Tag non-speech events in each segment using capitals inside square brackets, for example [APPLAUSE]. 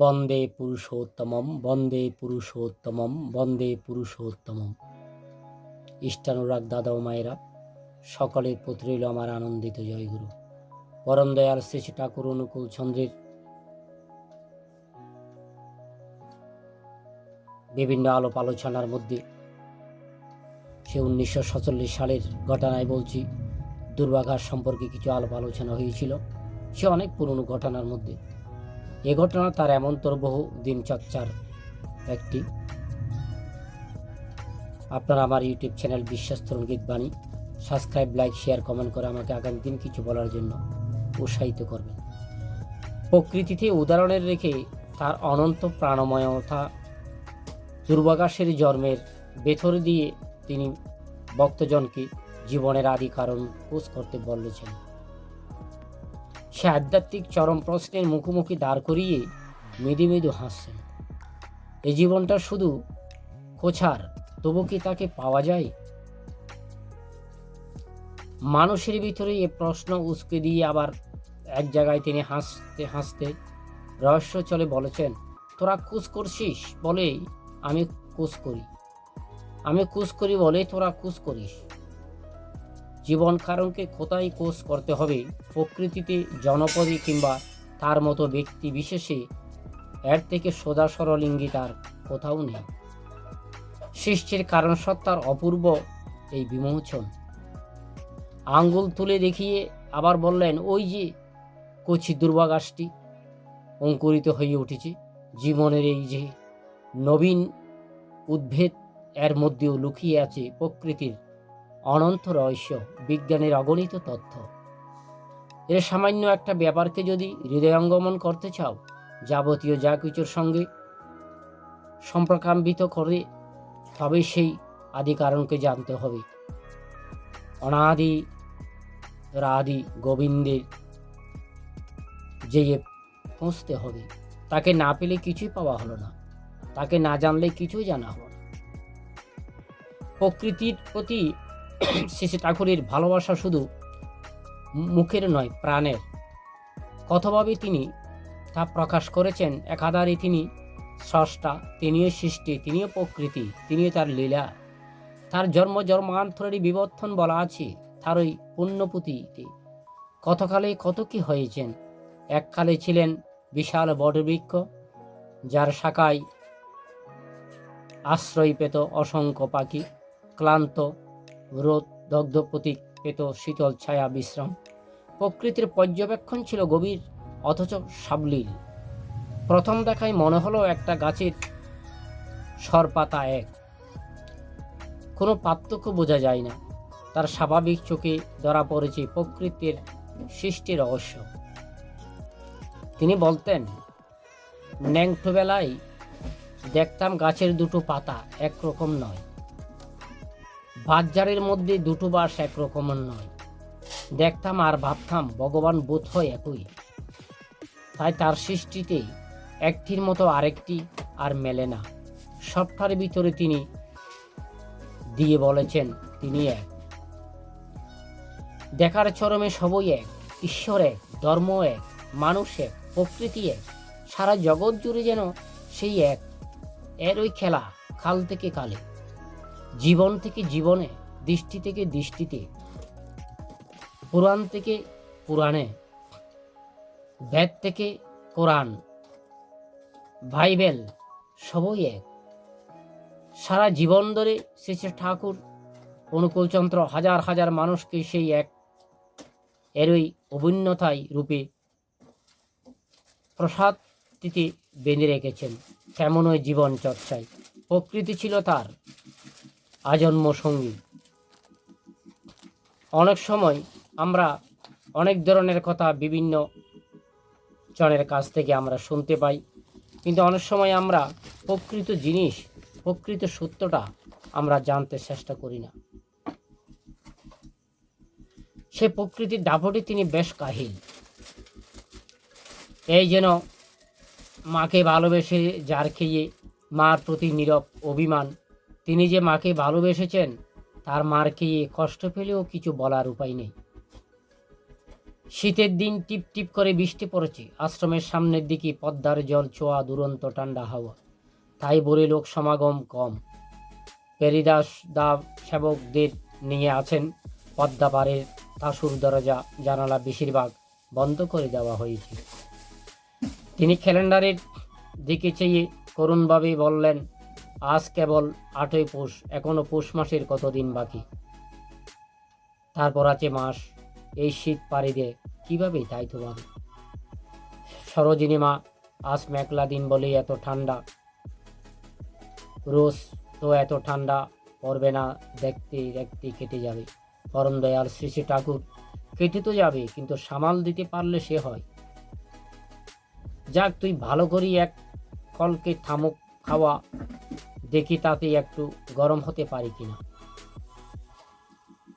বন্দে পুরুষোত্তমম বন্দে পুরুষোত্তমম বন্দে পুরুষোত্তমম। ইষ্টানুরাগ দাদা ও মায়েরা, সকলের প্রতি রইল আমার আনন্দিত জয়গুরু। পরম দয়াল শ্রী ঠাকুর অনুকূল চন্দ্রের বিভিন্ন আলোপ আলোচনার মধ্যে সে উনিশশো সাতচল্লিশ সালের ঘটনায় বলছি, দুর্বাঘাত সম্পর্কে কিছু আলোপ আলোচনা হয়েছিল। সে অনেক পুরনো ঘটনার মধ্যে। এ ঘটনা তার এমন এমনতর বহু দিন চর্চার একটি। আপনারা আমার YouTube channel Biswas Tarun Gitabani subscribe, like, share, comment করে আমাকে আগামী দিন কিছু বলার জন্য উৎসাহিত করবেন। প্রকৃতিতে উদাহরণের রেখে তার অনন্ত প্রাণময়তা, দুর্বাকাশের জন্মের ভেতর দিয়ে তিনি ভক্তজনকে জীবনের আদি কারণ খোঁজ করতে বলেছেন। সে আধ্যাত্মিক চরম প্রশ্নের মুখোমুখি দাঁড় করিয়ে মৃদু মৃদু হাসছেন। এই জীবনটা শুধু কোছার তবু কি তাকে পাওয়া যায়? মানুষের ভিতরে এ প্রশ্ন উস্কে দিয়ে আবার এক জায়গায় তিনি হাসতে হাসতে রহস্য চলে বলেছেন, তোরা কুস করছিস বলেই আমি কুস করি। আমি কুস করি বলে তোরা কুস করিস। জীবন কারণকে কোথায় কোষ করতে হবে? প্রকৃতিতে জনপদে কিংবা তার মতো ব্যক্তি বিশেষে এর থেকে সোজা সরল ইঙ্গিত আর কোথাও নেই। সৃষ্টির কারণ সত্তার অপূর্ব এই বিমোচন। আঙ্গুল তুলে দেখিয়ে আবার বললেন, ওই যে কচি দুর্বাগাসটি অঙ্কুরিত হয়ে উঠেছে। জীবনের এই যে নবীন উদ্ভেদ, এর মধ্যেও লুকিয়ে আছে প্রকৃতির অনন্ত রহস্য, বিজ্ঞানের অগণিত তথ্য। এর সামান্য একটা ব্যাপারকে যদি হৃদয়ঙ্গমন করতে চাও, যাবতীয় যা কিছুর সঙ্গে সম্প্রকাম্বিত করে, তবে সেই আদি কারণকে জানতে হবে। অনাদি রাদি গোবিন্দের যেয়ে পৌঁছতে হবে। তাকে না পেলে কিছুই পাওয়া হলো না। তাকে না জানলে কিছুই জানা হলো না। প্রকৃতির প্রতি [COUGHS] শ্রী ঠাকুরের ভালোবাসা শুধু মুখের নয়, প্রাণের। কতভাবে তিনি তা প্রকাশ করেছেন। একাধারে তিনি স্রষ্টা, তিনিও সৃষ্টি, তিনিও প্রকৃতি, তিনিও তার লীলা। তার জন্ম জন্মান্তরেরই বিবর্তন বলা আছে, তার ওই পুণ্যপুতিতে। কতকালে কত কি হয়েছেন? এককালে ছিলেন বিশাল বটবৃক্ষ, যার শাখায় আশ্রয় পেত অসংখ্য পাখি, ক্লান্ত রোদ, দগ্ধ প্রতীক পেত শীতল ছায়া, বিশ্রাম। প্রকৃতির পর্যবেক্ষণ ছিল গভীর, অথচ সাবলীল। প্রথম দেখায় মনে হলো একটা গাছের সরপাতা এক। কোনো পার্থক্য বোঝা যায় না। তার স্বাভাবিক চোখে ধরা পড়েছে প্রকৃতির সৃষ্টি রহস্য। তিনি বলতেন, ন্যাংটোবেলায় দেখতাম গাছের দুটো পাতা একরকম নয়। বাজারের মধ্যে দুটো বাস একরকমের নয়। দেখতাম আর ভাবতাম, ভগবান বোধ হয় একই। তাই তার সৃষ্টিতে একটির মতো আরেকটি আর মেলে না। সবটার ভিতরে তিনি দিয়ে বলেছেন, তিনি এক। দেখার চরমে সবই এক, ঈশ্বর এক, ধর্ম এক, মানুষ এক, প্রকৃতি এক। সারা জগৎ জুড়ে যেন সেই এক। এর ওই খেলা কাল থেকে কালে। জীবন থেকে জীবনে, দৃষ্টি থেকে দৃষ্টিতে, পুরাণ থেকে পুরাণে, বেদ থেকে কোরআন, বাইবেল সবই এক। সারা জীবন ধরে শ্রী শ্রী ঠাকুর, অনুকূলচন্দ্র হাজার হাজার মানুষকে সেই এক এরই অভিন্নতায় রূপে প্রসাদটিতে বেঁধে রেখেছেন। তেমনই জীবন চর্চায়। প্রকৃতি ছিল তার। আজন্ম সঙ্গী। অনেক সময় আমরা অনেক ধরনের কথা বিভিন্ন জনের কাছ থেকে আমরা শুনতে পাই, কিন্তু অনেক সময় আমরা প্রকৃত জিনিস, প্রকৃত সত্যটা আমরা জানতে চেষ্টা করি না। সে প্রকৃতির দাপটে তিনি বেশ কাহিল। এই যেন মাকে ভালোবেসে যার খেয়ে মার প্রতি নীরব অভিমান তিনি যে মাকে ভালোবেসেছেন, তার মার খেয়ে কষ্ট পেলেও কিছু বলার উপায় নেই। শীতের দিন টিপ টিপ করে বৃষ্টি পড়েছে। আশ্রমের সামনের দিকে পদ্মার জল, ছোঁয়া, দুরন্ত, ঠান্ডা হাওয়া। তাই বলে লোক সমাগম কম। পেরিদাস দা সেবকদের নিয়ে আছেন পদ্মা পাড়ের তাসুর দরজা, জানালা বেশিরভাগ বন্ধ করে দেওয়া হয়েছে। তিনি ক্যালেন্ডারের দিকে চেয়ে করুণভাবে বললেন আজ কেবল আটই পৌষ, এখনও পৌষ মাসের কতদিন বাকি? তারপর আছে মাস, এই শীত পাড়ি দিয়ে কীভাবে তাই তো পারে সরোজিনী মা, আজ মেঘলা দিন বলেই এত ঠান্ডা। রোজ তো এত ঠান্ডা, পড়বে না দেখতে দেখতে কেটে যাবে। পরম দয়াল শ্রী শ্রী ঠাকুর, কেটে তো যাবে, কিন্তু সামাল দিতে পারলে সে হয়। যাক, তুই ভালো করি এক ফলকে থামুক। খাওয়া দেখি তাতে একটু গরম হতে পারি কিনা।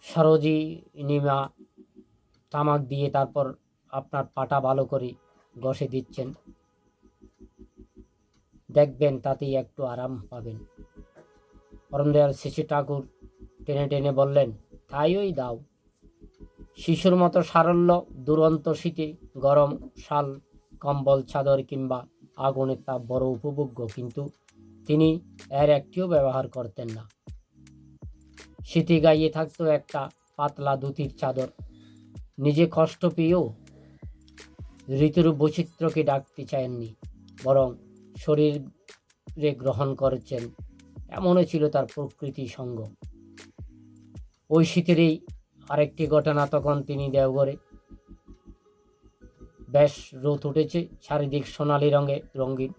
সরোজি, নিমা, তামাক দিয়ে তারপর আপনার পাটা ভালো করে ঘষে দিচ্ছেন। দেখবেন তাতেই একটু আরাম পাবেন। পরমদয়াল শিশু ঠাকুর টেনে টেনে বললেন, তাই ওই দাও। শিশুর মতো সারল্য দুরন্ত শীতে গরম শাল, কম্বল, চাদর কিংবা আগুনের তাপ বড় উপভোগ্য, কিন্তু তিনি এর একটিও ব্যবহার করতেন না। শীতে গাইয়ে থাকতো একটা পাতলা দুতির চাদর। নিজে কষ্ট পেয়েও ঋতুর বৈচিত্র্যকে ডাকতে চাননি বরং শরীরে গ্রহণ করেছেন, এমনও ছিল তার প্রকৃতি সঙ্গ। ওই শীতেরই আরেকটি ঘটনা তখন তিনি দেওঘরে। বেশ রোদ উঠেছে, চারিদিক সোনালি রঙে, রঙিন।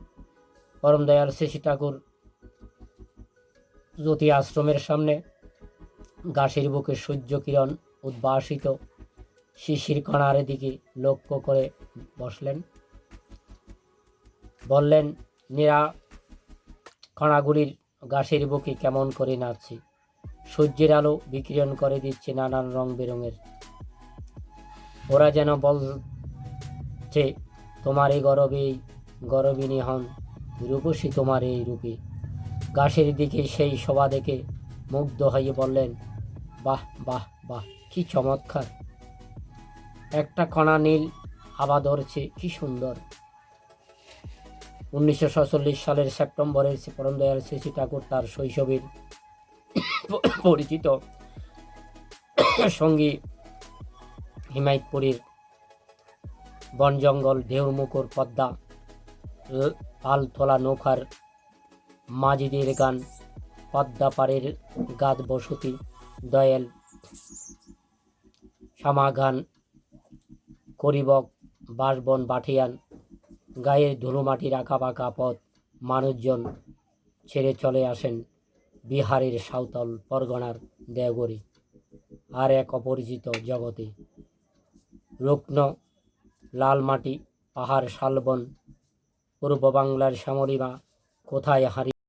পরম দয়াল শেষী ঠাকুর জ্যোতি আশ্রমের সামনে গাছের বুকে সূর্য কিরণ উদ্ভাসিত শিশির কণার দিকে লক্ষ্য করে বসলেন। বললেন, নিরা, কণাগুলির গাছের বুকে কেমন করে নাচছে? সূর্যের আলো বিকিরণ করে দিচ্ছে নানান রং বেরঙের। ওরা যেন বলছে তোমার এই গরবে গরবিনী হন রূপসী তোমার এই রূপে। গাছের দিকে সেই শোভা দেখে মুগ্ধ হয়ে বললেন, বাহ বাহ বাহ, কি চমৎকার। একটা কণা নীল আবা ধরছে, কি সুন্দর। উনিশশো সাতচল্লিশ সালের সেপ্টেম্বরের পরম দয়াল শ্রী ঠাকুর তার শৈশবের পরিচিত সঙ্গী হিমায়তপুরীর বন জঙ্গল ঢেউর মুকুর পদ্মা পাল তোলা নৌকার মাঝিদের গান পদ্মা পাড়ের গাদ বসতি, দয়াল সামাগান করিবক, বাসবন, বাঠিয়ান, গায়ের ধুলোমাটির আঁকা বাঁকা পথ, মানুষজন ছেড়ে চলে আসেন বিহারের সাঁওতাল পরগনার দেওগরি আর এক অপরিচিত জগতে রুগ্ন লাল মাটি পাহাড়, শালবন পূর্ব বাংলার শ্যামলিমা কোথায় হারিয়ে